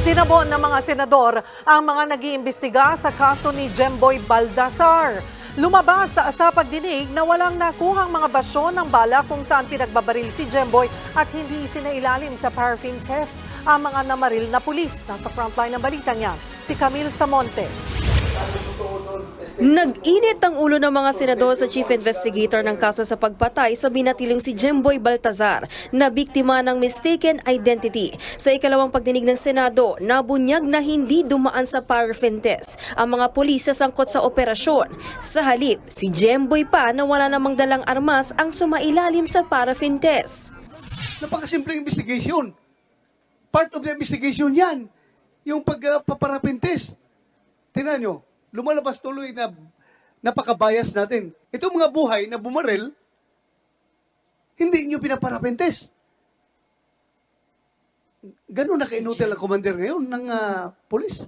Sinabon ng mga senador ang mga nag-iimbestiga sa kaso ni Jemboy Baldassar. Lumabas sa, sa pagdinig na walang nakuhang mga basyon ng bala kung saan pinagbabaril si Jemboy at hindi sinailalim sa paraffin test ang mga namaril na pulis. Nasa frontline ng balita niya, si Camille Samonte. Nag-init ang ulo ng mga senador sa chief investigator ng kaso sa pagpatay sa binatiling si Jemboy Baltazar na biktima ng mistaken identity. Sa ikalawang pagdinig ng Senado, nabunyag na hindi dumaan sa paraffin test ang mga pulis sa sangkot sa operasyon. Sa halip, si Jemboy pa na wala namang dalang armas ang sumailalim sa paraffin test. Napakasimpleng investigation. Part of the investigation yan. Yung pagpaparapintes. Tingnan nyo, lumalabas tuloy na napaka-bias natin. Itong mga buhay na bumaril, hindi nyo pinaparapintes. Ganun na kainutil ang commander ngayon ng ah, polis.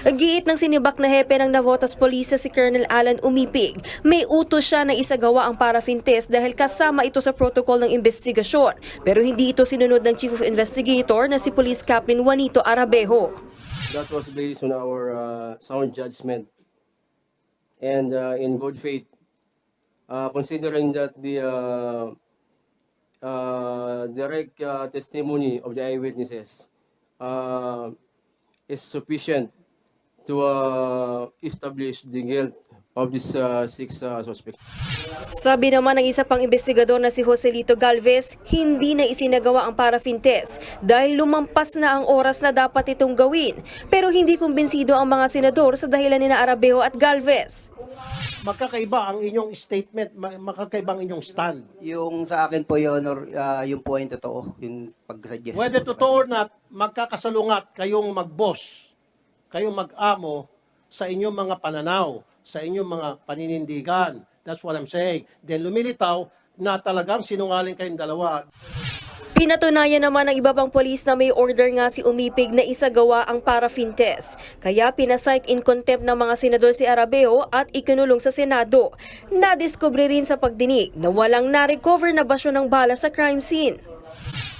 Giit ng sinibak na hepe ng Navotas Police si Colonel Alan Umipig, may utos siya na isagawa ang paraffin test dahil kasama ito sa protocol ng investigasyon. Pero hindi ito sinunod ng Chief of Investigator na si Police Captain Juanito Arabejo. That was based on our uh, sound judgment and uh, in good faith, uh, considering that the uh, uh, direct uh, testimony of the eyewitnesses uh, is sufficient to uh, establish the guilt of these uh, six uh, suspects. Sabi naman ng isa pang investigador na si Joselito Galvez, hindi na isinagawa ang paraffin test dahil lumampas na ang oras na dapat itong gawin. Pero hindi kumbinsido ang mga senador sa dahilan ni na Arabejo at Galvez. magkakaiba ang inyong statement, ma- magkakaiba ang inyong stand. Yung sa akin po, Your Honor, ah, yung po yung totoo, yung pag-suggest. Whether totoo or not, magkakasalungat kayong mag-boss, kayong mag-amo sa inyong mga pananaw, sa inyong mga paninindigan. That's what I'm saying. Then lumilitaw na talagang sinungaling kayong dalawa. Pinatunayan naman ng iba pang polis na may order nga si Umipig na isagawa ang paraffin test. Kaya pinasight in contempt ng mga senador si Arabeo at ikinulong sa Senado. Nadiskubre rin sa pagdinig na walang na-recover na basyo ng bala sa crime scene.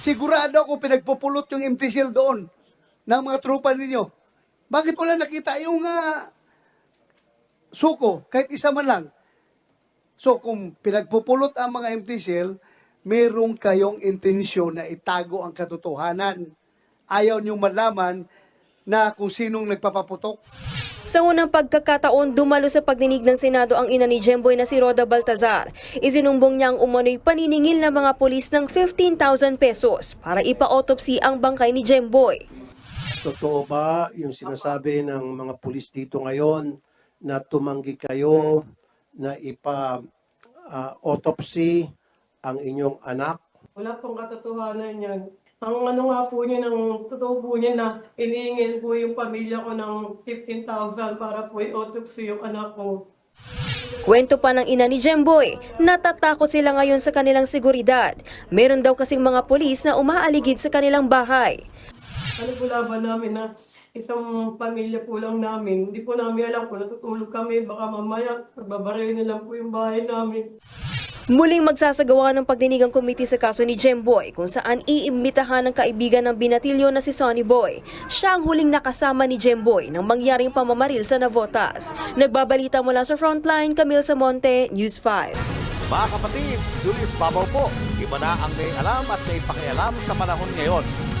Sigurado ako pinagpupulot yung empty shell doon ng mga tropa ninyo. Bakit wala nakita yung ah, suko, kahit isa man lang? So kung pinagpupulot ang mga empty shell, merong kayong intensyon na itago ang katotohanan. Ayaw niyong malaman na kung sinong nagpapaputok. Sa unang pagkakataon, dumalo sa pagdinig ng Senado ang ina ni Jemboy na si Roda Baltazar. Isinumbong niya ang umano'y paniningil ng mga polis ng 15,000 pesos para ipa-autopsy ang bangkay ni Jemboy. Totoo ba yung sinasabi ng mga pulis dito ngayon na tumanggi kayo na ipa-autopsy ang inyong anak? Wala pong katotohanan yan. Ang ano nga po niya, ng totoo po niya na iniingil po yung pamilya ko ng 15,000 para po i-autopsy yung anak ko. Kwento pa ng ina ni Jemboy, natatakot sila ngayon sa kanilang seguridad. Meron daw kasing mga polis na umaaligid sa kanilang bahay. Ano po laban namin na isang pamilya po lang namin. Hindi po namin alam kung natutulog kami. Baka mamaya, pagbabaril na lang po yung bahay namin. Muling magsasagawa ng pagdinig ang komite sa kaso ni Jemboy kung saan iimbitahan ng kaibigan ng binatilyo na si Sonny Boy. Siya ang huling nakasama ni Jemboy nang mangyaring pamamaril sa Navotas. Nagbabalita mula sa Frontline, Camille Samonte, News 5. Mga kapatid, Julius Babaw po. Iba na ang may alam at may pakialam sa panahon ngayon.